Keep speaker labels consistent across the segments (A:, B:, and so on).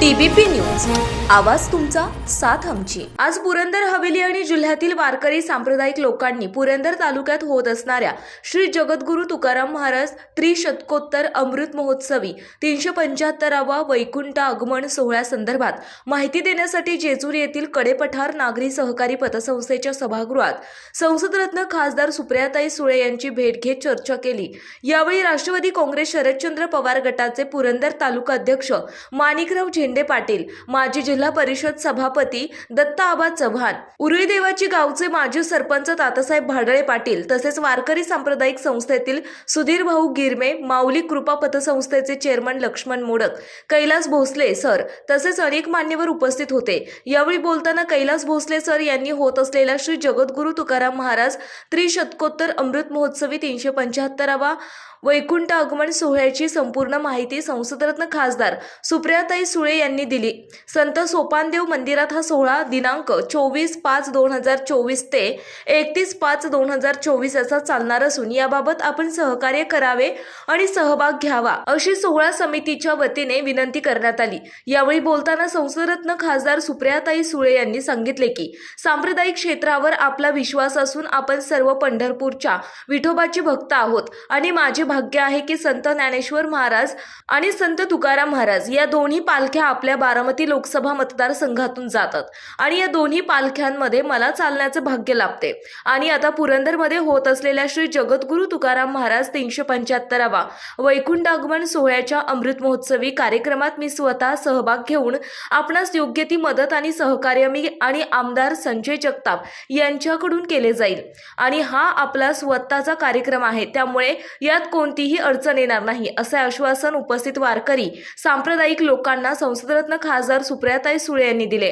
A: TBP news. आवाज तुमचा साथ आमची. आज पुरंदर हवेली आणि जिल्ह्यातील वारकरी सांप्रदायिक लोकांनी पुरंदर तालुक्यात होत असणाऱ्या श्री जगद्गुरु तुकाराम महाराज त्रिशतकोत्तर अमृत महोत्सवी तीनशे पंच्याहत्तरावा वैकुंठ आगमन सोहळ्यासंदर्भात माहिती देण्यासाठी जेजूर येथील कडेपठार नागरी सहकारी पतसंस्थेच्या सभागृहात संसदरत्न खासदार सुप्रियाताई सुळे यांची भेट घेत चर्चा केली. यावेळी राष्ट्रवादी काँग्रेस शरदचंद्र पवार गटाचे पुरंदर तालुका अध्यक्ष माणिकराव झेंडे पाटील माजी जिल्हा परिषद सभापती दत्ता आबा चव्हाण उरुळी देवाची गावचे माजी सरपंच तातासाहेब भाडळे पाटील तसेच वारकरी सांप्रदायिक संस्थेतील सुधीर भाऊ गिरमे माऊली कृपा पतसंस्थेचे चेअरमन लक्ष्मण मोडक कैलास भोसले सर तसेच अनेक मान्यवर उपस्थित होते. यावेळी बोलताना कैलास भोसले सर यांनी होत असलेल्या श्री जगद्गुरु तुकाराम महाराज त्रिशतकोत्तर अमृत महोत्सवी तीनशे पंच्याहत्तरावा वैकुंठ आगमन सोहळ्याची संपूर्ण माहिती संसदरत्न खासदार सुप्रियाताई सुळे यांनी दिली. संत सोपानदेव मंदिरात हा सोहळा दिनांक चोवीस पाच दोन हजार चोवीस ते एकतीस पाच दोन हजार चोवीस असा चालणार असून याबाबत आपण सहकार्य करावे आणि सहभाग घ्यावा अशी सोहळा समितीच्या वतीने विनंती करण्यात आली. यावेळी बोलताना संसदरत्न खासदार सुप्रियाताई सुळे यांनी सांगितले की सांप्रदायिक क्षेत्रावर आपला विश्वास असून आपण सर्व पंढरपूरच्या विठोबाची भक्त आहोत आणि माझे भाग्य आहे की संत ज्ञानेश्वर महाराज आणि संत तुकाराम महाराज या दोन्ही पालख्या आपल्या बारामती लोकसभा मतदारसंघातून जातात. आणि या दोन्ही पालख्यांमध्ये मला चालण्याचे भाग्य लाभते. आणि आता पुरंदरमध्ये होत असलेल्या श्री जगद्गुरु तुकाराम महाराज तीनशे पंच्याहत्तरावा वैकुंठ आगमन सोहळ्याच्या अमृत महोत्सवी कार्यक्रमात मी स्वतः सहभाग घेऊन आपणास योग्य ती मदत आणि सहकार्य मी आणि आमदार संजय जगताप यांच्याकडून केले जाईल. आणि हा आपला स्वतःचा कार्यक्रम आहे. त्यामुळे यात कोणतीही अडचण येणार नाही असे आश्वासन उपस्थित वारकरी सांप्रदायिक लोकांना संसदरत्न खासदार सुप्रियाताई सुळे यांनी दिले.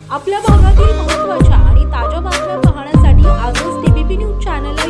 B: आपल्या भागातील महत्त्वाच्या आणि ताज्या बातम्या पाहण्यासाठी आजच टीबीपी न्यूज चॅनलला